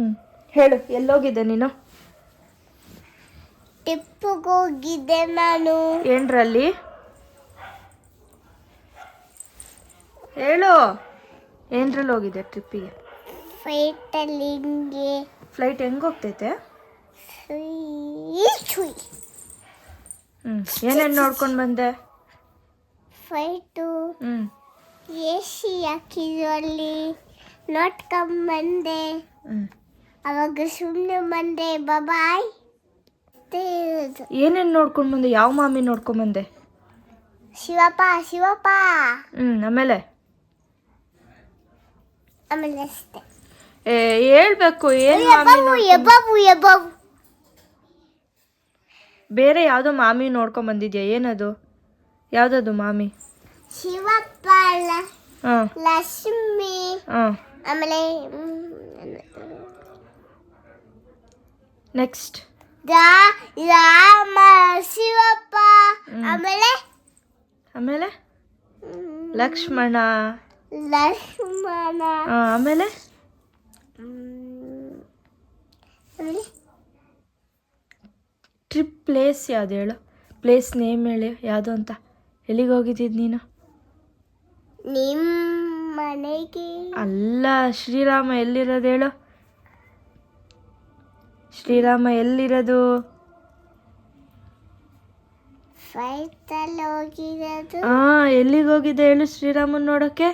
ಹ್ಞೂ ಹೇಳು ಎಲ್ಲೋಗಿದ್ದೆ ನೀನು? ಟ್ರಿಪ್ಗೋಗಿದ್ದೆ ಹೋಗಿದ್ದೆ ನಾನು. ಏನ್ರಲ್ಲಿ? ಹೇಳು. ಏನ್ರಲ್ಲಿ ಹೋಗಿದ್ದೆ ಟ್ರಿಪ್ಪಿಗೆ? ಫೈಟಲ್ಲಿ ಹಿಂಗೆ ಫ್ಲೈಟ್ ಹೆಂಗೆ ಹೋಗ್ತೈತೆ? ಹ್ಞೂ ಏನೇನು ನೋಡ್ಕೊಂಡು ಬಂದೆ? ಫ್ಲೈಟು ಹ್ಞೂ ಎ ಸಿ ಹಾಕಿದ್ರು ಅಲ್ಲಿ ನೋಡ್ಕೊಂಬಂದೆ ಹ್ಞೂ ಅವಾಗ ಸುಮ್ಮನೆ ಬಂದೆ ಬಾಯ್ ತೇ ಏನೇನು ನೋಡ್ಕೊಂಡು ಬಂದೆ? ಯಾವ ಮಾಮಿ ನೋಡ್ಕೊಂಡು ಬಂದೆ? ಶಿವಪ್ಪ ಶಿವಪ್ಪ. ಹ್ಞೂ ಆಮೇಲೆ? ಆಮೇಲೆ ಅಷ್ಟೇ. ಏ ಹೇಳ್ಬೇಕು ಏನು ಮಾಮಿ ಎಬ್ಬಾಬು ಎಬ್ಬಾಬು ಬೇರೆ ಯಾವುದೋ ಮಾಮಿ ನೋಡ್ಕೊಂಡ್ ಬಂದಿದ್ಯಾ? ಏನದು? ಯಾವುದದು ಮಾಮಿ? ಶಿವಪ್ಪ ಹಾಂ. ಲಕ್ಷ್ಮಿ. ಹಾಂ. ಆಮೇಲೆ ನೆಕ್ಸ್ಟ್ ರಾಮ ಶಿವಪ್ಪ. ಆಮೇಲೆ? ಆಮೇಲೆ? ಲಕ್ಷ್ಮಣ. ಲಕ್ಷ್ಮಣ. ಆ, ಆಮೇಲೆ? ಟ್ರಿಪ್ ಪ್ಲೇಸ್ ಯಾವ್ದು ಹೇಳು? ಪ್ಲೇಸ್ ನೇಮ್ ಹೇಳಿ ಯಾವುದು ಅಂತ. ಎಲ್ಲಿಗೆ ಹೋಗಿದ್ದಿದ್ದು ನೀನು? ನಿಮ್ಮ ಮನೆಗೆ. ಅಲ್ಲ ಶ್ರೀರಾಮ ಎಲ್ಲಿರೋದು ಹೇಳು? ಶ್ರೀರಾಮ ಎಲ್ಲಿರೋದು? ಹಾ ಎಲ್ಲಿಗೆ ಹೋಗಿದೆ ಹೇಳು ಶ್ರೀರಾಮನ್ ನೋಡೋಕೆ?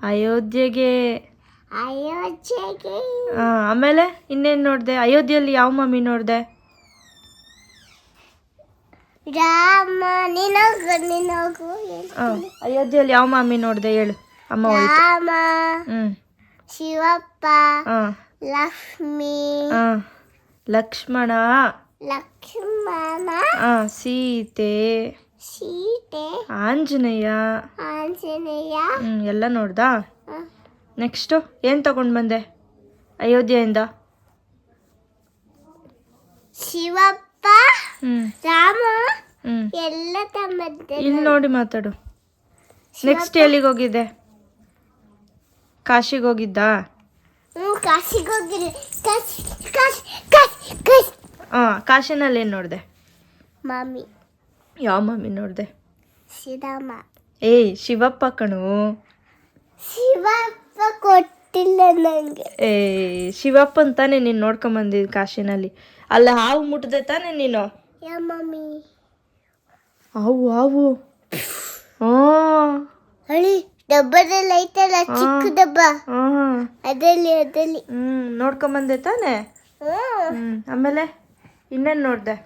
ಅಯೋಧ್ಯೆಗೆ. ಅಯೋಧ್ಯೆಗೆ. ಆ, ಆಮೇಲೆ ಇನ್ನೇನು ನೋಡ್ದೆ? ಅಯೋಧ್ಯೆಯಲ್ಲಿ ಯಾವ ಮಮ್ಮಿ ನೋಡ್ದೆ? ರಾಮ ನಿನಗು ನಿನಗು ಅಯೋಧ್ಯೆಯಲ್ಲಿ ಯಾವ ಮಾಮಿ ನೋಡ್ದೆ ಹೇಳು? ಅಮ್ಮ ಹೋಯ್ತು. ರಾಮ ಹ್ಞೂ ಶಿವಪ್ಪ ಹಾಂ ಲಕ್ಷ್ಮಿ. ಲಕ್ಷ್ಮಣ. ಲಕ್ಷ್ಮಣ. ಸೀತೆ. ಸೀತೆ. ಆಂಜನೇಯ. ಆಂಜನೇಯ. ಹ್ಮ್, ಎಲ್ಲ ನೋಡ್ದಾ? ನೆಕ್ಸ್ಟ್ ನೆಕ್ಸ್ಟು ಏನು ತಗೊಂಡು ಬಂದೆ? ಅಯೋಧ್ಯೆಯಿಂದ. ಶಿವಪ್ಪ ಹ್ಞೂ ರಾಮ ಹ್ಞೂ ಎಲ್ಲ ತಮ್ಮದ್ದೆ ಇಲ್ಲಿ ನೋಡಿ ಮಾತಾಡು. ನೆಕ್ಸ್ಟ್ ಎಲ್ಲಿಗೆ ಹೋಗಿದ್ದೆ? ಕಾಶಿಗೆ ಹೋಗಿದ್ದಾ? ಕಾಶಿಗೆ ಹೋಗಿರಿ. ಕಾಶಿ ಕಾಶಿ ಕಾಶಿ ಕಾಶಿ. ಹಾಂ ಕಾಶಿನಲ್ಲಿ ಏನು ನೋಡಿದೆ? ಮಾಮಿ. ಯಾವ ಮಮ್ಮಿ ನೋಡಿದೆ? ಶ್ರೀರಾಮ ಏಯ್ ಶಿವಪ್ಪ ಕಣು. ಶಿವಪ್ಪ ಕೊಟ್ಟಿಲ್ಲ ನನಗೆ ಏ ಶಿವಪ್ಪ ಅಂತಾನೆ ನೀನು ನೋಡ್ಕೊಂಬಂದಿದ್ದು ಕಾಶಿನಲ್ಲಿ. ಅಲ್ಲ ಹಾವು ಮುಟ್ದೆ ತಾನೆ ನೀನು? ಯಾ ಮಮ್ಮಿ ಹಾವು ಹಾವು. ಹಾಂ ಹಳಿ. ಡಬ್ಬದಲ್ಲಿ ಐತಲ್ಲ ಚಿಕ್ಕ ಡಬ್ಬ. ಅದಲ್ಲಿ ಅದಲ್ಲಿ ಹ್ಞೂ ನೋಡ್ಕೊಂಬಂದೆ ತಾನೆ? ಹ್ಞೂ ಆಮೇಲೆ ಇನ್ನೇನು ನೋಡಿದೆ?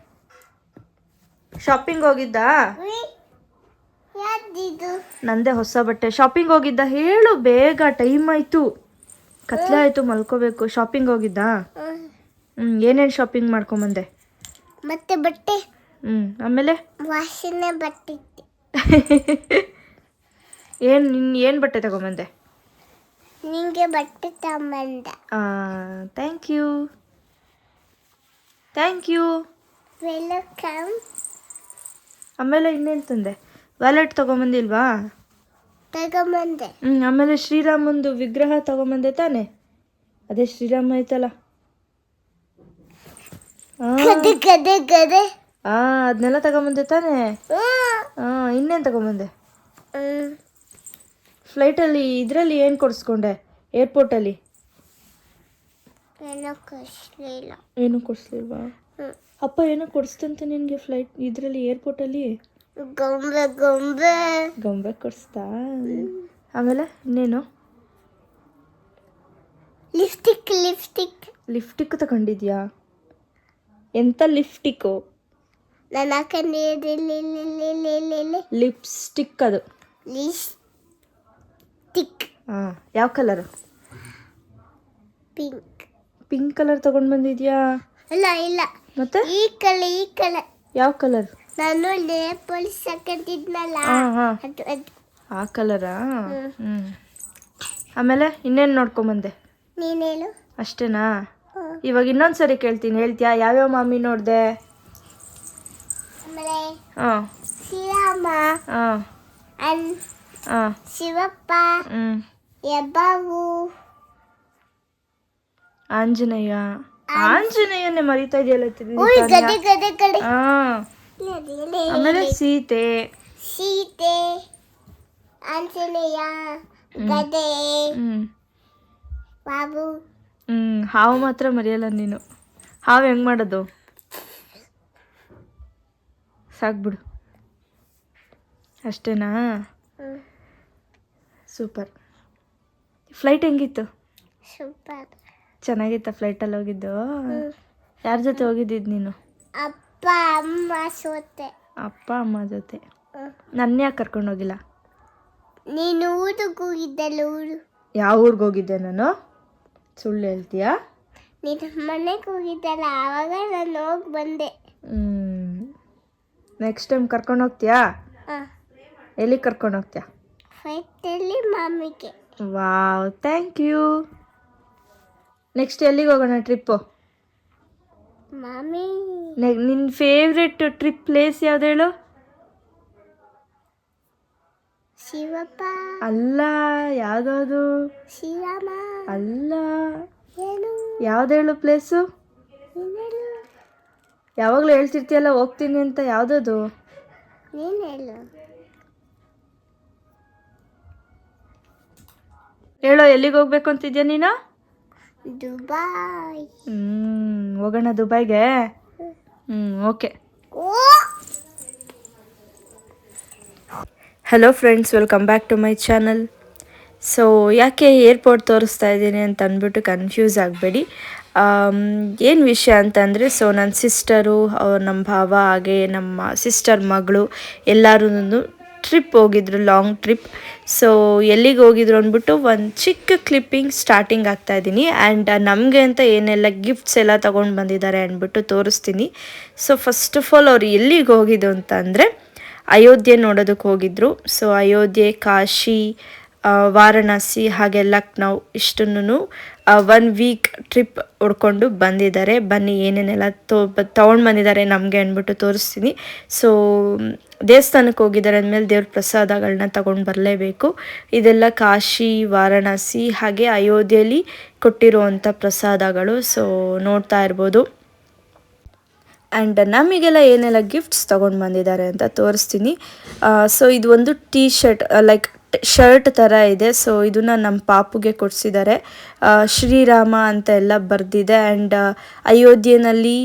ಶಾಪಿಂಗ್ ಹೋಗಿದ್ದಾ? ನಂದೇ ಹೊಸ ಬಟ್ಟೆ. ಶಾಪಿಂಗ್ ಹೋಗಿದ್ದ? ಹೇಳು ಬೇಗ ಟೈಮ್ ಆಯ್ತು. ಕತ್ಲೆ ಆಯ್ತು ಮಲ್ಕೋಬೇಕು. ಶಾಪಿಂಗ್ ಹೋಗಿದ್ದಾ? ಹ್ಮ್. ಏನೇನ್ ಏನೇನು ಶಾಪಿಂಗ್ ಮಾಡ್ಕೊಂಬಂದೆ? ಮತ್ತೆ ಬಟ್ಟೆ? ಹ್ಮ್ ಆಮೇಲೆ? ವಾಸನೆ ಬಟ್ಟೆ ಏನು ನಿನ್ನ ಏನು ಬಟ್ಟೆ ತಗೊಂಬಂದೆ? ನಿಂಗೆ ಬಟ್ಟೆ ತಗೊಂಬಂದ. Thank you thank you welcome ಆಮೇಲೆ ಇನ್ನೇನು ತಂದೆ? ವ್ಯಾಲೆಟ್ ತಗೊಂಬಂದಿಲ್ವಾ? ತಗೊಂಬಂದೆ. ಹ್ಞೂ ಆಮೇಲೆ ಶ್ರೀರಾಮಂದು ವಿಗ್ರಹ ತಗೊಂಬಂದೆ ತಾನೆ? ಅದೇ ಶ್ರೀರಾಮ ಐತಲ್ಲ. ಹಾಂ ಅದನ್ನೆಲ್ಲ ತಗೊಂಬಂದೆ ತಾನೆ. ಹಾಂ ಇನ್ನೇನು ತಗೊಂಬಂದೆ. ಫ್ಲೈಟಲ್ಲಿ ಇದರಲ್ಲಿ ಏನು ಕೊಡಿಸ್ಕೊಂಡೆ? ಏರ್ಪೋರ್ಟಲ್ಲಿ ಏನೋ ಏನು ಕೊಡಿಸ್ಲಿಲ್ವಾ. ಅಪ್ಪ ಏನೋ ಕೊಡಿಸ್ತಂತೆ ನಿನಗೆ ಫ್ಲೈಟ್ ಇದರಲ್ಲಿ ಏರ್ಪೋರ್ಟಲ್ಲಿ ಗೊಂಬೆ ಗೊಂಬೆ. ಗೊಂಬೆ ಕೊಡಿಸ್ತಾ? ಆಮೇಲೆ ಇನ್ನೇನು? ಲಿಪ್ಸ್ಟಿಕ್ ಲಿಪ್ಸ್ಟಿಕ್ ಲಿಪ್ಸ್ಟಿಕ್ ತಗೊಂಡಿದ್ಯಾ? ಎಂತ ಲಿಪ್ಸ್ಟಿಕ್ಕು ನನ್ನ ಹಾಕೊಂಡಿದ್ದಿಲ್ಲ ಲಿಪ್ಸ್ಟಿಕ್ ಅದು. ಲಿಪ್ಸ್ಟಿಕ್ ಹಾಂ ಯಾವ ಕಲರು ಪಿಂಕ್ ಪಿಂಕ್ ಕಲರ್ ತಗೊಂಡು ಬಂದಿದ್ಯಾ? ಇಲ್ಲ ಇಲ್ಲ. ಮತ್ತೆ? ಈ ಕಲರ್ ಈ ಕಲರ್ ಯಾವ ಕಲರ್ ನಾನು ಪೊಲೀಸ್ ಹಾಕೊಂಡಿದ್ನಲ್ಲ ಹಾಂ ಹಾಂ. ಅದು ಅದು. ಆ ಕಲರಾ. ಹ್ಞೂ ಆಮೇಲೆ ಇನ್ನೇನು ನೋಡ್ಕೊಂಬಂದೆ? ನೀನೇನು ಅಷ್ಟೇನಾ? ಇವಾಗ ಇನ್ನೊಂದು ಸರಿ ಕೇಳ್ತೀನಿ. ಹೇಳ್ತೀಯಾ? ಯಾವ್ಯಾವ ಮಾಮಿ ನೋಡಿದೆ? ಆಮೇಲೆ ಹಾಂ. ಶ್ರೀರಾಮ ಹಾಂ. ಅನ್ ಹಾಂ ಶಿವಪ್ಪ ಹ್ಞೂ ಯಬ್ಬಾವು ಆಂಜನೇಯ. ಆಂಜನೇಯನ್ನೇ ಮರಿತಾ ಇದೆಯಲ್ಲ ಆಮೇಲೆ ಸೀತೆ. ಸೀತೆ ಆಂಜನೇಯ ಗದೆ. ಬಾಬು. ಹ್ಮ್ ಹಾವು ಮಾತ್ರ ಮರೆಯಲ್ಲ ನೀನು. ಹಾವು ಹೆಂಗ್ ಮಾಡೋದು? ಸಾಕ್ಬಿಡು. ಅಷ್ಟೇನಾ. ಸೂಪರ್. ಫ್ಲೈಟ್ ಹೆಂಗಿತ್ತು? ಸೂಪರ್. ಚೆನ್ನಾಗಿತ್ತ ಫ್ಲೈಟಲ್ಲಿ ಹೋಗಿದ್ದು? ಯಾರ ಜೊತೆ ಹೋಗಿದ್ದಿದ್ದು ನೀನು? ಅಪ್ಪ ಅಮ್ಮ ಜೊತೆ ಅಪ್ಪ ಅಮ್ಮ ಜೊತೆ. ನನ್ನ ಯಾಕೆ ಕರ್ಕೊಂಡು ಹೋಗಿಲ್ಲ? ನೀನು ಊರಿಗೆ ಹೋಗಿದ್ದಲ್ಲ ಊರು? ಯಾವ ಊರಿಗೆ ಹೋಗಿದ್ದೆ ನಾನು? ಸುಳ್ಳು ಹೇಳ್ತೀಯಾ? ನೀನು ಮನೆಗೆ ಹೋಗಿದ್ದಲ್ಲ ಆವಾಗ ನಾನು ಹೋಗಿ ಬಂದೆ. ನೆಕ್ಸ್ಟ್ ಟೈಮ್ ಕರ್ಕೊಂಡು ಹೋಗ್ತೀಯಾ? ಎಲ್ಲಿಗೆ ಎಲ್ಲಿ ಕರ್ಕೊಂಡು ಹೋಗ್ತೀಯಾ? ಫೈಟಲ್ಲಿ ಮಮ್ಮಿಗೆ ವಾವ್ ಥ್ಯಾಂಕ್ ಯು ನೆಕ್ಸ್ಟ್ ಎಲ್ಲಿಗೆ ಹೋಗೋಣ ಟ್ರಿಪ್ಪು ಮಾಮಿ. ನಿನ್ನ ಫೇವ್ರೆಟ್ ಟ್ರಿಪ್ ಪ್ಲೇಸ್ ಯಾವ್ದು ಹೇಳು? ಶಿವಪ್ಪ. ಅಲ್ಲ ಯಾವ್ದಾವುದು ಶಿವಮ್ಮ. ಅಲ್ಲ. ಏನು? ಯಾವ್ದು ಹೇಳು ಪ್ಲೇಸು ನೀನೇಳು? ಯಾವಾಗಲೂ ಹೇಳ್ತಿರ್ತೀಯಲ್ಲ ಹೋಗ್ತೀನಿ ಅಂತ ಯಾವ್ದದು? ನೀನೇಳು ಹೇಳೋ ಎಲ್ಲಿಗೆ ಹೋಗ್ಬೇಕು ಅಂತಿದ್ಯಾ ನೀನು? ದುಬಾಯ್. ಹ್ಞೂ ಹೋಗೋಣ ದುಬೈಗೆ. ಹ್ಞೂ okay. Hello friends welcome back to my channel so ಯಾಕೆ ಏರ್ಪೋರ್ಟ್ ತೋರಿಸ್ತಾ ಇದ್ದೀನಿ ಅಂತ ಅಂದ್ಬಿಟ್ಟು ಕನ್ಫ್ಯೂಸ್ ಆಗಬೇಡಿ. ಏನು ವಿಷಯ ಅಂತಂದರೆ ಸೊ ನನ್ನ ಸಿಸ್ಟರು ನಮ್ಮ ಭಾವ ಹಾಗೆ ನಮ್ಮ ಸಿಸ್ಟರ್ ಮಗಳು ಎಲ್ಲರೂ ಟ್ರಿಪ್ ಹೋಗಿದ್ರು ಲಾಂಗ್ ಟ್ರಿಪ್ ಸೊ ಎಲ್ಲಿಗೆ ಹೋಗಿದ್ರು ಅಂದ್ಬಿಟ್ಟು ಒಂದು ಚಿಕ್ಕ ಕ್ಲಿಪ್ಪಿಂಗ್ ಸ್ಟಾರ್ಟಿಂಗ್ ಆಗ್ತಾ ಇದ್ದೀನಿ ಆ್ಯಂಡ್ ನಮಗೆ ಅಂತ ಏನೆಲ್ಲ ಗಿಫ್ಟ್ಸ್ ಎಲ್ಲ ತೊಗೊಂಡು ಬಂದಿದ್ದಾರೆ ಅಂದ್ಬಿಟ್ಟು ತೋರಿಸ್ತೀನಿ. ಸೊ ಫಸ್ಟ್ ಆಫ್ ಆಲ್ ಅವ್ರು ಎಲ್ಲಿಗೆ ಹೋಗಿದ್ದು ಅಂತ ಅಂದರೆ, ಅಯೋಧ್ಯೆ ನೋಡೋದಕ್ಕೆ ಹೋಗಿದ್ರು. ಸೊ ಅಯೋಧ್ಯೆ, ಕಾಶಿ ವಾರಣಾಸಿ ಹಾಗೆ ಲಕ್ನೌ ಇಷ್ಟನ್ನು ಒನ್ ವೀಕ್ ಟ್ರಿಪ್ ಹೊಡ್ಕೊಂಡು ಬಂದಿದ್ದಾರೆ. ಬನ್ನಿ ಏನೇನೆಲ್ಲ ತೊ ತೊಗೊಂಡು ಬಂದಿದ್ದಾರೆ ನಮಗೆ ಅಂದ್ಬಿಟ್ಟು ತೋರಿಸ್ತೀನಿ. ಸೊ ದೇವಸ್ಥಾನಕ್ಕೆ ಹೋಗಿದ್ದಾರೆ ಅಂದಮೇಲೆ ದೇವ್ರ ಪ್ರಸಾದಗಳನ್ನ ತಗೊಂಡು ಬರಲೇಬೇಕು. ಇದೆಲ್ಲ ಕಾಶಿ, ವಾರಣಾಸಿ ಹಾಗೆ ಅಯೋಧ್ಯೆಯಲ್ಲಿ ಕೊಟ್ಟಿರುವಂಥ ಪ್ರಸಾದಗಳು. ಸೊ ನೋಡ್ತಾ ಇರ್ಬೋದು. ಆ್ಯಂಡ್ ನಮಗೆಲ್ಲ ಏನೆಲ್ಲ ಗಿಫ್ಟ್ಸ್ ತೊಗೊಂಡು ಬಂದಿದ್ದಾರೆ ಅಂತ ತೋರಿಸ್ತೀನಿ. ಸೊ ಇದು ಒಂದು ಟೀ ಶರ್ಟ್ ಲೈಕ್ ಶರ್ಟ್ ಥರ ಇದೆ. ಸೊ ಇದನ್ನ ನಮ್ಮ ಪಾಪುಗೆ ಕೊಡಿಸಿದ್ದಾರೆ. ಶ್ರೀರಾಮ ಅಂತ ಎಲ್ಲ ಬರೆದಿದೆ. ಆ್ಯಂಡ್ ಅಯೋಧ್ಯೆಯಲ್ಲಿ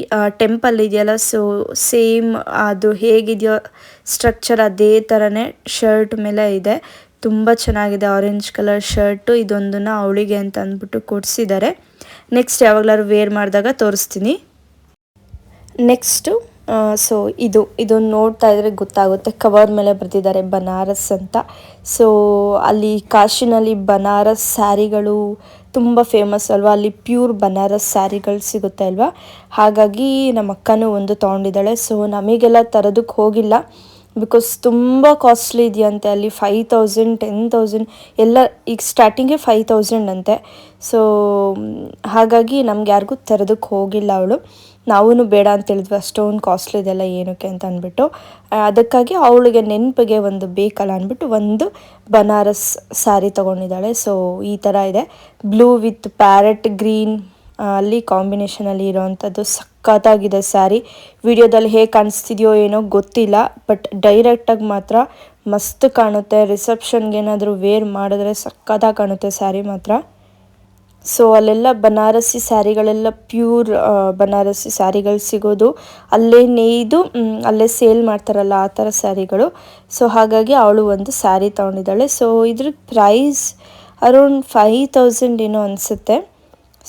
ಟೆಂಪಲ್ ಇದೆಯಲ್ಲ ಸೊ ಸೇಮ್ ಅದು ಹೇಗಿದೆಯೋ ಸ್ಟ್ರಕ್ಚರ್ ಅದೇ ಥರನೇ ಶರ್ಟ್ ಮೇಲೆ ಇದೆ. ತುಂಬ ಚೆನ್ನಾಗಿದೆ ಆರೆಂಜ್ ಕಲರ್ ಶರ್ಟು ಇದೊಂದನ್ನು ಅವಳಿಗೆ ಅಂತ ಅಂದ್ಬಿಟ್ಟು ಕೊಡಿಸಿದ್ದಾರೆ. ನೆಕ್ಸ್ಟ್ ಯಾವಾಗಲಾದ್ರು ವೇರ್ ಮಾಡಿದಾಗ ತೋರಿಸ್ತೀನಿ. ನೆಕ್ಸ್ಟು ಸೊ ಇದು ಇದು ನೋಡ್ತಾ ಇದ್ರೆ ಗೊತ್ತಾಗುತ್ತೆ. ಕವರ್ ಮೇಲೆ ಬರೆದಿದ್ದಾರೆ ಬನಾರಸ್ ಅಂತ. ಸೊ ಅಲ್ಲಿ ಕಾಶಿನಲ್ಲಿ ಬನಾರಸ್ ಸ್ಯಾರಿಗಳು ತುಂಬ ಫೇಮಸ್ ಅಲ್ವಾ? ಅಲ್ಲಿ ಪ್ಯೂರ್ ಬನಾರಸ್ ಸ್ಯಾರಿಗಳು ಸಿಗುತ್ತೆ ಅಲ್ವಾ? ಹಾಗಾಗಿ ನಮ್ಮ ಅಕ್ಕನೂ ಒಂದು ತೊಗೊಂಡಿದ್ದಾಳೆ. ಸೊ ನಮಗೆಲ್ಲ ತರೋದಕ್ಕೆ ಹೋಗಿಲ್ಲ. ಬಿಕಾಸ್ ತುಂಬ ಕಾಸ್ಟ್ಲಿ ಇದೆಯಂತೆ. ಅಲ್ಲಿ ಫೈವ್ ತೌಸಂಡ್ ಟೆನ್ ತೌಸಂಡ್ ಎಲ್ಲ ಈಗ ಸ್ಟಾರ್ಟಿಂಗೇ ಫೈವ್ ತೌಸಂಡ್ ಅಂತೆ. ಸೊ ಹಾಗಾಗಿ ನಮ್ಗೆ ಯಾರಿಗೂ ತರೋದಕ್ಕೆ ಹೋಗಿಲ್ಲ ಅವಳು. ನಾವೂ ಬೇಡ ಅಂತ ಹೇಳಿದ್ವಿ ಅಷ್ಟೊಂದು ಕಾಸ್ಟ್ಲಿ ಇದೆಲ್ಲ ಏನಕ್ಕೆ ಅಂತ ಅಂದ್ಬಿಟ್ಟು. ಅದಕ್ಕಾಗಿ ಅವಳಿಗೆ ನೆನಪಿಗೆ ಒಂದು ಬೇಕಲ್ಲ ಅಂದ್ಬಿಟ್ಟು ಒಂದು ಬನಾರಸ್ ಸ್ಯಾರಿ ತೊಗೊಂಡಿದ್ದಾಳೆ. ಸೊ ಈ ಥರ ಇದೆ. ಬ್ಲೂ ವಿತ್ ಪ್ಯಾರೆಟ್ ಗ್ರೀನ್ ಅಲ್ಲಿ ಕಾಂಬಿನೇಷನಲ್ಲಿ ಇರೋವಂಥದ್ದು ಸಖತ್ತಾಗಿದೆ ಸ್ಯಾರಿ ವಿಡಿಯೋದಲ್ಲಿ ಹೇಗೆ ಕಾಣಿಸ್ತಿದೆಯೋ ಏನೋ ಗೊತ್ತಿಲ್ಲ ಬಟ್ ಡೈರೆಕ್ಟಾಗಿ ಮಾತ್ರ ಮಸ್ತ್ ಕಾಣುತ್ತೆ. ರಿಸೆಪ್ಷನ್ಗೆ ಏನಾದರೂ ವೇರ್ ಮಾಡಿದ್ರೆ ಸಖತ್ತಾಗಿ ಕಾಣುತ್ತೆ ಸ್ಯಾರಿ ಮಾತ್ರ. ಸೊ ಅಲ್ಲೆಲ್ಲ ಬನಾರಸಿ ಸ್ಯಾರಿಗಳೆಲ್ಲ ಪ್ಯೂರ್ ಬನಾರಸಿ ಸ್ಯಾರಿಗಳು ಸಿಗೋದು. ಅಲ್ಲೇ ನೇಯ್ದು ಅಲ್ಲೇ ಸೇಲ್ ಮಾಡ್ತಾರಲ್ಲ ಆ ಥರ ಸ್ಯಾರಿಗಳು. ಸೊ ಹಾಗಾಗಿ ಅವಳು ಒಂದು ಸ್ಯಾರಿ ತೊಗೊಂಡಿದ್ದಾಳೆ. ಸೊ ಇದ್ರ ಪ್ರೈಸ್ ಅರೌಂಡ್ ಫೈವ್ ತೌಸಂಡ್ ಏನೋ ಅನಿಸುತ್ತೆ.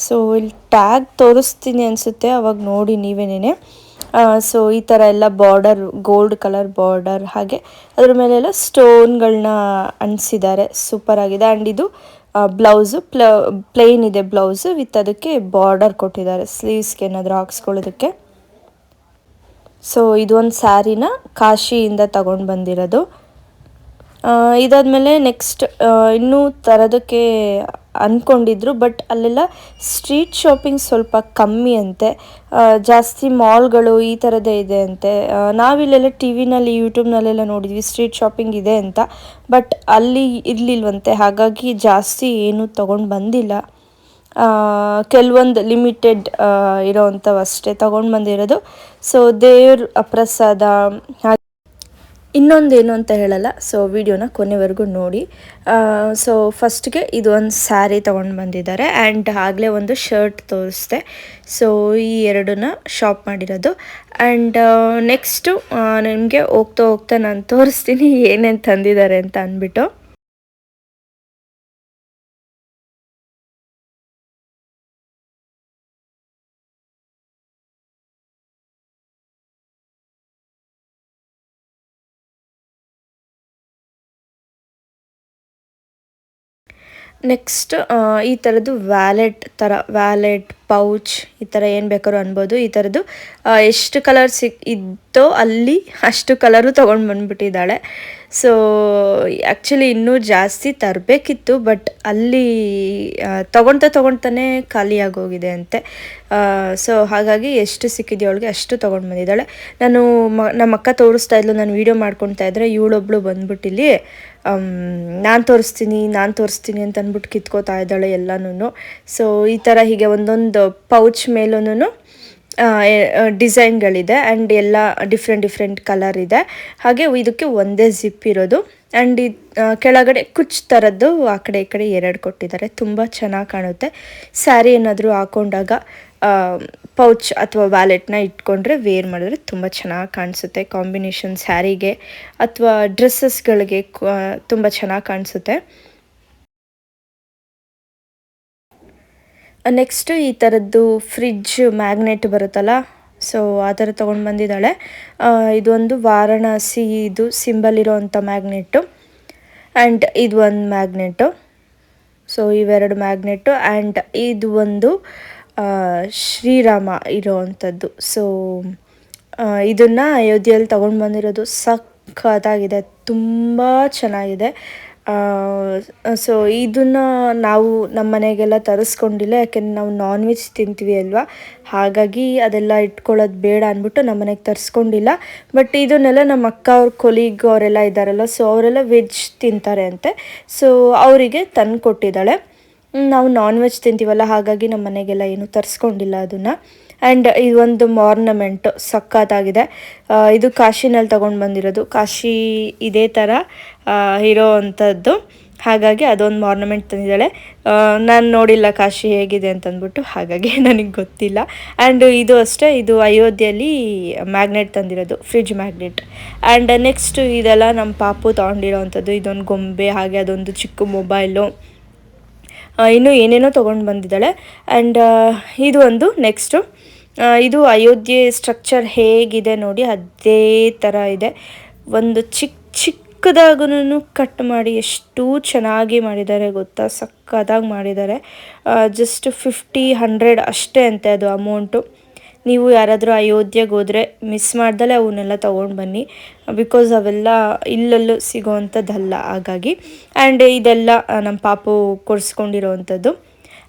ಸೊ ಇಲ್ಲಿ ಟ್ಯಾಗ್ ತೋರಿಸ್ತೀನಿ ಅನಿಸುತ್ತೆ. ಅವಾಗ ನೋಡಿ ನೀವೇನೇ ಸೊ ಈ ಥರ ಎಲ್ಲ ಬಾರ್ಡರ್ ಗೋಲ್ಡ್ ಕಲರ್ ಬಾರ್ಡರ್ ಹಾಗೆ. ಅದ್ರ ಮೇಲೆಲ್ಲ ಸ್ಟೋನ್ಗಳನ್ನ ಅಂಟಿಸಿದ್ದಾರೆ. ಸೂಪರ್ ಆಗಿದೆ. ಆ್ಯಂಡ್ ಇದು ಬ್ಲೌಸು ಪ್ಲ ಪ್ಲೇನ್ ಇದೆ ಬ್ಲೌಸು ವಿತ್ ಅದಕ್ಕೆ ಬಾರ್ಡರ್ ಕೊಟ್ಟಿದ್ದಾರೆ ಸ್ಲೀವ್ಸ್ಗೆ ಏನಾದರೂ ಹಾಕ್ಸ್ಕೊಳ್ಳೋದಕ್ಕೆ. ಸೊ ಇದೊಂದು ಸ್ಯಾರಿನ ಕಾಶಿಯಿಂದ ತಗೊಂಡು ಬಂದಿರೋದು. ಇದಾದಮೇಲೆ ನೆಕ್ಸ್ಟ್ ಇನ್ನೂ ತರೋದಕ್ಕೆ ಅಂದ್ಕೊಂಡಿದ್ರು ಬಟ್ ಅಲ್ಲೆಲ್ಲ ಸ್ಟ್ರೀಟ್ ಶಾಪಿಂಗ್ ಸ್ವಲ್ಪ ಕಮ್ಮಿ ಅಂತೆ. ಜಾಸ್ತಿ ಮಾಲ್ಗಳು ಈ ಥರದ್ದೇ ಇದೆ ಅಂತೆ. ನಾವಿಲ್ಲೆಲ್ಲ ಟಿ ವಿನಲ್ಲಿ ಯೂಟ್ಯೂಬ್ನಲ್ಲೆಲ್ಲ ನೋಡಿದ್ವಿ ಸ್ಟ್ರೀಟ್ ಶಾಪಿಂಗ್ ಇದೆ ಅಂತ. ಬಟ್ ಅಲ್ಲಿ ಇರಲಿಲ್ವಂತೆ, ಹಾಗಾಗಿ ಜಾಸ್ತಿ ಏನೂ ತೊಗೊಂಡು ಬಂದಿಲ್ಲ. ಕೆಲವೊಂದು ಲಿಮಿಟೆಡ್ ಇರೋವಂಥವು ಅಷ್ಟೇ ತೊಗೊಂಡು ಬಂದಿರೋದು. ಸೊ ದೇವ್ರ ಪ್ರಸಾದ ಇನ್ನೊಂದೇನು ಅಂತ ಹೇಳಲ್ಲ. ಸೊ ವಿಡಿಯೋನ ಕೊನೆವರೆಗೂ ನೋಡಿ. ಸೊ ಫಸ್ಟ್ಗೆ ಇದು ಒಂದು ಸ್ಯಾರಿ ತೊಗೊಂಡು ಬಂದಿದ್ದಾರೆ. ಆ್ಯಂಡ್ ಆಗಲೇ ಒಂದು ಶರ್ಟ್ ತೋರಿಸ್ದೆ. ಸೊ ಈ ಎರಡನ್ನ ಶಾಪ್ ಮಾಡಿರೋದು. ಆ್ಯಂಡ್ ನೆಕ್ಸ್ಟು ನಿಮಗೆ ಹೋಗ್ತಾ ಹೋಗ್ತಾ ನಾನು ತೋರಿಸ್ತೀನಿ ಏನೇನು ತಂದಿದ್ದಾರೆ ಅಂತ ಅಂದ್ಬಿಟ್ಟು. ನೆಕ್ಸ್ಟ್ ಈ ಥರದ್ದು ವ್ಯಾಲೆಟ್ ಥರ ವ್ಯಾಲೆಟ್ ಪೌಚ್ ಈ ಥರ ಏನು ಬೇಕಾದ್ರೂ ಅನ್ಬೋದು. ಈ ಥರದ್ದು ಎಷ್ಟು ಕಲರ್ ಸಿಕ್ ಇತ್ತೋ ಅಲ್ಲಿ ಅಷ್ಟು ಕಲರು ತೊಗೊಂಡು ಬಂದುಬಿಟ್ಟಿದ್ದಾಳೆ. ಸೊ ಆ್ಯಕ್ಚುಲಿ ಇನ್ನೂ ಜಾಸ್ತಿ ತರಬೇಕಿತ್ತು ಬಟ್ ಅಲ್ಲಿ ತೊಗೊಳ್ತಾ ತೊಗೊಳ್ತಾನೆ ಆಗೋಗಿದೆ ಅಂತೆ. ಸೊ ಹಾಗಾಗಿ ಎಷ್ಟು ಸಿಕ್ಕಿದೆಯೋ ಅವಳಿಗೆ ಅಷ್ಟು ತೊಗೊಂಡು ಬಂದಿದ್ದಾಳೆ. ನಾನು ಮ, ನಮ್ಮ ಅಕ್ಕ ತೋರಿಸ್ತಾ ಇದ್ಲು, ನಾನು ವೀಡಿಯೋ ಮಾಡ್ಕೊತಾ ಇದ್ದರೆ ಇವಳೊಬ್ಳು ಬಂದ್ಬಿಟ್ಟಿಲ್ಲಿ ನಾನು ತೋರಿಸ್ತೀನಿ ನಾನು ತೋರಿಸ್ತೀನಿ ಅಂತ ಅಂದ್ಬಿಟ್ಟು ಕಿತ್ಕೋತಾ ಇದ್ದಾಳೆ ಎಲ್ಲನೂ ಸೊ ಈ ಥರ ಹೀಗೆ ಒಂದೊಂದು ಪೌಚ್ ಮೇಲೂ ಡಿಸೈನ್ಗಳಿದೆ ಆ್ಯಂಡ್ ಎಲ್ಲ ಡಿಫ್ರೆಂಟ್ ಡಿಫ್ರೆಂಟ್ ಕಲರ್ ಇದೆ. ಹಾಗೆ ಇದಕ್ಕೆ ಒಂದೇ ಜಿಪ್ ಇರೋದು. ಆ್ಯಂಡ್ ಇದು ಕೆಳಗಡೆ ಕುಚ್ ಥರದ್ದು ಆ ಕಡೆ, ಈ ಕಡೆ ಎರಡು ಕೊಟ್ಟಿದ್ದಾರೆ. ತುಂಬ ಚೆನ್ನಾಗಿ ಕಾಣುತ್ತೆ. ಸ್ಯಾರಿ ಏನಾದರೂ ಹಾಕೊಂಡಾಗ ಪೌಚ್ ಅಥವಾ ವ್ಯಾಲೆಟ್ನ ಇಟ್ಕೊಂಡ್ರೆ ವೇರ್ ಮಾಡಿದ್ರೆ ತುಂಬ ಚೆನ್ನಾಗಿ ಕಾಣಿಸುತ್ತೆ. ಕಾಂಬಿನೇಷನ್ ಸ್ಯಾರಿಗೆ ಅಥವಾ ಡ್ರೆಸ್ಸಸ್ಗಳಿಗೆ ತುಂಬ ಚೆನ್ನಾಗಿ ಕಾಣಿಸುತ್ತೆ. ನೆಕ್ಸ್ಟು ಈ ಥರದ್ದು ಫ್ರಿಜ್ ಮ್ಯಾಗ್ನೆಟ್ ಬರುತ್ತಲ್ಲ ಸೊ ಆ ಥರ ತೊಗೊಂಡು ಬಂದಿದ್ದಾಳೆ. ಇದೊಂದು ವಾರಣಾಸಿ, ಇದು ಸಿಂಬಲ್ ಇರೋವಂಥ ಮ್ಯಾಗ್ನೆಟ್ಟು ಆ್ಯಂಡ್ ಇದು ಒಂದು ಮ್ಯಾಗ್ನೆಟ್ಟು ಸೊ ಇವೆರಡು ಮ್ಯಾಗ್ನೆಟ್ಟು ಆ್ಯಂಡ್ ಇದು ಒಂದು ಶ್ರೀರಾಮ ಇರೋವಂಥದ್ದು ಸೊ ಇದನ್ನು ಅಯೋಧ್ಯೆಯಲ್ಲಿ ತೊಗೊಂಡು ಬಂದಿರೋದು ಸಖತ್ತಾಗಿದೆ. ತುಂಬ ಚೆನ್ನಾಗಿದೆ. ಸೊ ಇದನ್ನು ನಾವು ನಮ್ಮ ಮನೆಗೆಲ್ಲ ತರಿಸ್ಕೊಂಡಿಲ್ಲ, ಯಾಕೆಂದ್ರೆ ನಾವು ನಾನ್ ವೆಜ್ ತಿಂತೀವಿ ಅಲ್ವಾ? ಹಾಗಾಗಿ ಅದೆಲ್ಲ ಇಟ್ಕೊಳ್ಳೋದು ಬೇಡ ಅಂದ್ಬಿಟ್ಟು ನಮ್ಮ ಮನೆಗೆ ತರಿಸ್ಕೊಂಡಿಲ್ಲ. ಬಟ್ ಇದನ್ನೆಲ್ಲ ನಮ್ಮ ಅಕ್ಕ ಅವ್ರ ಕೊಲೀಗ್ ಅವರೆಲ್ಲ ಇದ್ದಾರಲ್ಲ ಸೊ ಅವರೆಲ್ಲ ವೆಜ್ ತಿಂತಾರೆ ಅಂತೆ. ಸೊ ಅವರಿಗೆ ತಂದು ಕೊಟ್ಟಿದ್ದಾಳೆ ನಾವು ನಾನ್ ವೆಜ್ ತಿಂತೀವಲ್ಲ ಹಾಗಾಗಿ ನಮ್ಮ ಮನೆಗೆಲ್ಲ ಏನು ತರಿಸ್ಕೊಂಡಿಲ್ಲ ಅದನ್ನು. ಆ್ಯಂಡ್ ಇದೊಂದು ಮಾರ್ನಮೆಂಟು ಸಖತ್ತಾಗಿದೆ. ಆ, ಇದು ಕಾಶಿನಲ್ಲಿ ತೊಗೊಂಡು ಬಂದಿರೋದು. ಕಾಶಿ ಇದೇ ಥರ ಇರೋ ಅಂಥದ್ದು ಹಾಗಾಗಿ ಅದೊಂದು ಮಾರ್ನಮೆಂಟ್ ತಂದಿದ್ದಾಳೆ. ನಾನು ನೋಡಿಲ್ಲ ಕಾಶಿ ಹೇಗಿದೆ ಅಂತಂದ್ಬಿಟ್ಟು ಹಾಗಾಗಿ ನನಗೆ ಗೊತ್ತಿಲ್ಲ. ಆ್ಯಂಡ್ ಇದು ಅಷ್ಟೇ ಇದು ಅಯೋಧ್ಯೆಯಲ್ಲಿ ಮ್ಯಾಗ್ನೆಟ್ ತಂದಿರೋದು ಫ್ರಿಜ್ ಮ್ಯಾಗ್ನೆಟ್ ಆ್ಯಂಡ್ ನೆಕ್ಸ್ಟ್ ಇದೆಲ್ಲ ನಮ್ಮ ಪಾಪು ತೊಗೊಂಡಿರೋ ಅಂಥದ್ದು ಇದೊಂದು ಗೊಂಬೆ ಹಾಗೆ ಅದೊಂದು ಚಿಕ್ಕ ಮೊಬೈಲು ಇನ್ನು ಏನೇನೋ ತೊಗೊಂಡು ಬಂದಿದ್ದಾಳೆ. ಆ್ಯಂಡ್ ಇದು ಒಂದು ನೆಕ್ಸ್ಟು ಇದು ಅಯೋಧ್ಯೆ ಸ್ಟ್ರಕ್ಚರ್ ಹೇಗಿದೆ ನೋಡಿ, ಅದೇ ಥರ ಇದೆ. ಒಂದು ಚಿಕ್ಕ ಚಿಕ್ಕದಾಗೂ ಕಟ್ ಮಾಡಿ ಎಷ್ಟು ಚೆನ್ನಾಗಿ ಮಾಡಿದ್ದಾರೆ ಗೊತ್ತಾ ಸಕ್ಕದಾಗಿ ಮಾಡಿದ್ದಾರೆ. ಜಸ್ಟ್ ಫಿಫ್ಟಿ ಹಂಡ್ರೆಡ್ ಅಷ್ಟೇ ಅಂತೆ ಅದು ಅಮೌಂಟು ನೀವು ಯಾರಾದರೂ ಅಯೋಧ್ಯೆಗೆ ಹೋದರೆ ಮಿಸ್ ಮಾಡ್ದಲೇ ಅವನ್ನೆಲ್ಲ ತೊಗೊಂಡು ಬನ್ನಿ. ಬಿಕಾಸ್ ಅವೆಲ್ಲ ಇಲ್ಲಲ್ಲೂ ಸಿಗೋವಂಥದ್ದಲ್ಲ ಹಾಗಾಗಿ. ಆ್ಯಂಡ್ ಇದೆಲ್ಲ ನಮ್ಮ ಪಾಪು ಕೊಡಿಸ್ಕೊಂಡಿರೋವಂಥದ್ದು.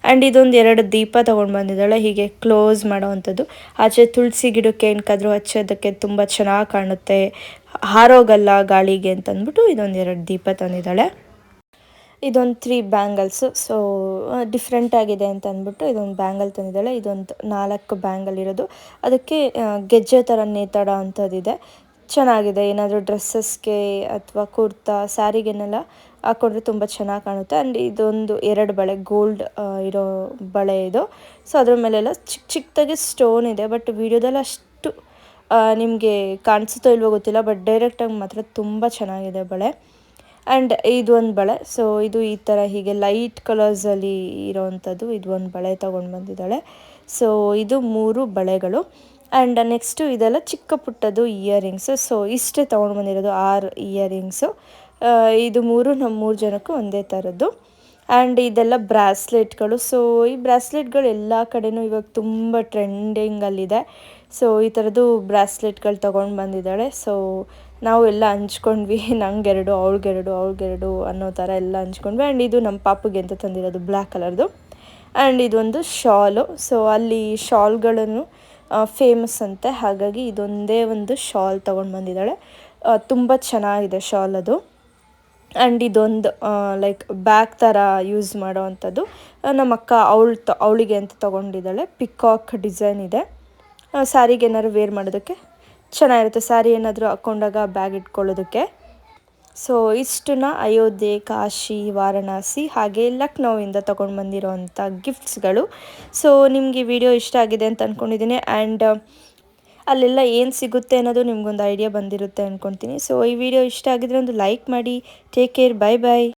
ಆ್ಯಂಡ್ ಇದೊಂದು ಎರಡು ದೀಪ ತೊಗೊಂಡು ಬಂದಿದ್ದಾಳೆ, ಹೀಗೆ ಕ್ಲೋಸ್ ಮಾಡೋವಂಥದ್ದು. ಆಚೆ ತುಳಸಿ ಗಿಡಕ್ಕೆ ಏನಕ್ಕಾದರೂ ಹಚ್ಚೋದಕ್ಕೆ ತುಂಬ ಚೆನ್ನಾಗಿ ಕಾಣುತ್ತೆ. ಹಾರೋಗಲ್ಲ ಗಾಳಿಗೆ ಅಂತಂದ್ಬಿಟ್ಟು ಇದೊಂದು ಎರಡು ದೀಪ ತಂದಿದ್ದಾಳೆ. ಇದೊಂದು ತ್ರೀ ಬ್ಯಾಂಗಲ್ಸು ಸೊ ಡಿಫ್ರೆಂಟ್ ಆಗಿದೆ ಅಂತ ಅಂದ್ಬಿಟ್ಟು ಇದೊಂದು ಬ್ಯಾಂಗಲ್ ತಂದಿದ್ದಾಳೆ. ಇದೊಂದು ನಾಲ್ಕು ಬ್ಯಾಂಗಲ್ ಇರೋದು. ಅದಕ್ಕೆ ಗೆಜ್ಜೆ ಥರ ನೇತಾಡ ಅಂಥದ್ದಿದೆ ಚೆನ್ನಾಗಿದೆ. ಏನಾದರೂ ಡ್ರೆಸ್ಸಸ್ಗೆ ಅಥವಾ ಕುರ್ತಾ ಸ್ಯಾರಿಗೆನೆಲ್ಲ ಹಾಕೊಂಡ್ರೆ ತುಂಬ ಚೆನ್ನಾಗಿ ಕಾಣುತ್ತೆ. ಆ್ಯಂಡ್ ಇದೊಂದು ಎರಡು ಬಳೆ ಗೋಲ್ಡ್ ಇರೋ ಬಳೆ ಇದು. ಸೊ ಅದ್ರ ಮೇಲೆಲ್ಲ ಚಿಕ್ಕ ಚಿಕ್ಕದಾಗಿ ಸ್ಟೋನ್ ಇದೆ. ಬಟ್ ವಿಡಿಯೋದಲ್ಲಿ ಅಷ್ಟು ನಿಮಗೆ ಕಾಣಿಸುತ್ತೋ ಇಲ್ವೋ ಗೊತ್ತಿಲ್ಲ. ಬಟ್ ಡೈರೆಕ್ಟಾಗಿ ಮಾತ್ರ ತುಂಬ ಚೆನ್ನಾಗಿದೆ ಬಳೆ. ಆ್ಯಂಡ್ ಇದೊಂದು ಬಳೆ. ಸೊ ಇದು ಈ ಥರ ಹೀಗೆ ಲೈಟ್ ಕಲರ್ಸಲ್ಲಿ ಇರೋವಂಥದ್ದು ಇದು ಒಂದು ಬಳೆ ತೊಗೊಂಡು ಬಂದಿದ್ದಾಳೆ. ಸೊ ಇದು ಮೂರು ಬಳೆಗಳು. ಆ್ಯಂಡ್ ನೆಕ್ಸ್ಟು ಇದೆಲ್ಲ ಚಿಕ್ಕ ಪುಟ್ಟದ್ದು ಇಯರಿಂಗ್ಸು ಸೊ ಇಷ್ಟೇ ತೊಗೊಂಡು ಬಂದಿರೋದು ಆರು ಇಯರಿಂಗ್ಸು ಇದು ಮೂರು ನಮ್ಮ ಮೂರು ಜನಕ್ಕೂ ಒಂದೇ ಥರದ್ದು ಆ್ಯಂಡ್ ಇದೆಲ್ಲ ಬ್ರಾಸ್ಲೆಟ್ಗಳು. ಸೊ ಈ ಬ್ರಾಸ್ಲೆಟ್ಗಳು ಎಲ್ಲ ಕಡೆಯೂ ಇವಾಗ ತುಂಬ ಟ್ರೆಂಡಿಂಗಲ್ಲಿದೆ ಸೊ ಈ ಥರದ್ದು ಬ್ರಾಸ್ಲೆಟ್ಗಳು ತೊಗೊಂಡು ಬಂದಿದ್ದಾಳೆ. ಸೊ ನಾವು ಎಲ್ಲ ಹಂಚ್ಕೊಂಡ್ವಿ. ನಂಗೆರಡು, ಅವ್ಳಿಗೆರಡು ಅವ್ಳಿಗೆರಡು ಅನ್ನೋ ಥರ ಎಲ್ಲ ಹಂಚ್ಕೊಂಡ್ವಿ. ಆ್ಯಂಡ್ ಇದು ನಮ್ಮ ಪಾಪುಗೆ ಅಂತ ತಂದಿರೋದು ಬ್ಲ್ಯಾಕ್ ಕಲರ್ದು ಆ್ಯಂಡ್ ಇದೊಂದು ಶಾಲು ಸೊ ಅಲ್ಲಿ ಶಾಲ್ಗಳನ್ನು ಫೇಮಸ್ ಅಂತೆ. ಹಾಗಾಗಿ ಇದೊಂದೇ ಒಂದು ಶಾಲ್ ತೊಗೊಂಡು ಬಂದಿದ್ದಾಳೆ. ತುಂಬ ಚೆನ್ನಾಗಿದೆ ಶಾಲ್ ಅದು. ಆ್ಯಂಡ್ ಇದೊಂದು ಲೈಕ್ ಬ್ಯಾಗ್ ಥರ ಯೂಸ್ ಮಾಡೋ ಅಂಥದ್ದು. ನಮ್ಮ ಅಕ್ಕ ಅವಳು ತ, ಅವಳಿಗೆ ಅಂತ ತೊಗೊಂಡಿದ್ದಾಳೆ. ಪಿಕಾಕ್ ಡಿಸೈನ್ ಇದೆ. ಸ್ಯಾರಿಗೆ ಏನಾದ್ರು ವೇರ್ ಮಾಡೋದಕ್ಕೆ? ಚೆನ್ನಾಗಿರುತ್ತೆ ಸ್ಯಾರಿ ಏನಾದರೂ ಹಾಕ್ಕೊಂಡಾಗ ಬ್ಯಾಗ್ ಇಟ್ಕೊಳ್ಳೋದಕ್ಕೆ. ಸೊ ಇಷ್ಟನ್ನ ಅಯೋಧ್ಯೆ, ಕಾಶಿ, ವಾರಣಾಸಿ ಹಾಗೆ ಲಕ್ನೋವಿಂದ ತೊಗೊಂಡು ಬಂದಿರೋವಂಥ ಗಿಫ್ಟ್ಸ್ಗಳು ಸೊ ನಿಮಗೆ ವಿಡಿಯೋ ಇಷ್ಟ ಆಗಿದೆ ಅಂತ ಅಂದ್ಕೊಂಡಿದ್ದೀನಿ ಆ್ಯಂಡ್ ಅಲ್ಲೆಲ್ಲ ಏನು ಸಿಗುತ್ತೆ ಅನ್ನೋದು ನಿಮಗೊಂದು ಐಡಿಯಾ ಬಂದಿರುತ್ತೆ ಅಂದ್ಕೊತೀನಿ ಸೊ ಈ ವಿಡಿಯೋ ಇಷ್ಟ ಆಗಿದ್ರೆ ಒಂದು ಲೈಕ್ ಮಾಡಿ ಟೇಕ್ ಕೇರ್ ಬೈ ಬಾಯ್